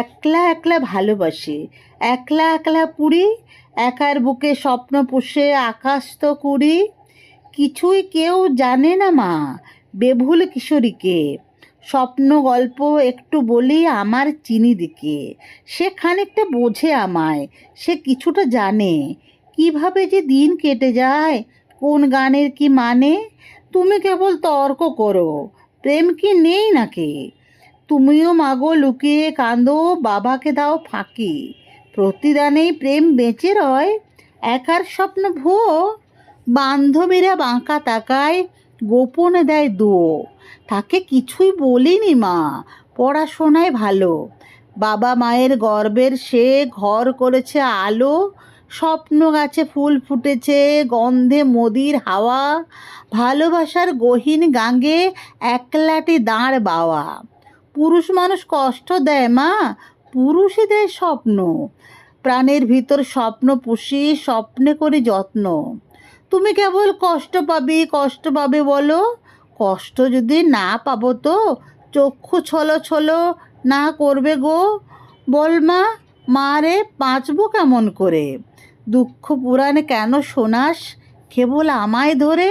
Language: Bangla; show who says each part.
Speaker 1: একলা একলা ভালোবাসে। একলা একলা পুরি, একার বুকে স্বপ্ন পুষে আকাশ তো কুড়ি। কিছুই কেউ জানে না মা, বেভুল কিশোরীকে। স্বপ্ন গল্প একটু বলি আমার চিনি দিকে সে খানিকটা বোঝে আমায়, সে কিছুটা জানে। কীভাবে যে দিন কেটে যায়, কোন গানের কি মানে? তুমি কেবল তর্ক করো, প্রেম কি নেই নাকি? তুমিও মাগো লুকিয়ে কাঁদো, বাবাকে দাও ফাঁকি। প্রতিদানেই প্রেম বেঁচে রয়, একার স্বপ্ন ভুয়ো। বান্ধবীরা বাঁকা তাকায়, গোপনে দেয় দুয়ো। তাকে কিছুই বলিনি মা, পড়াশোনায় ভালো। বাবা মায়ের গর্বের সে ঘর করেছে আলো, স্বপ্ন গাছে ফুল ফুটেছে, গন্ধে মদির হাওয়া। ভালোবাসার গহীন গাঙ্গে একলাটি দাঁড় বাওয়া। পুরুষ মানুষ কষ্ট দেয় মা পুরুষই দেয় স্বপ্ন। প্রাণের ভিতর স্বপ্ন পুষি, স্বপ্নে করি যত্ন। তুমি কেবল কষ্ট পাবে কষ্ট পাবে বলো। কষ্ট যদি না পাবো তো চক্ষু ছলো ছলো না করবে গো। বল মা মারে বাঁচবো কেমন করে? দুঃখ পুরাণে কেন শোনাস? কেবল আমায় ধরে।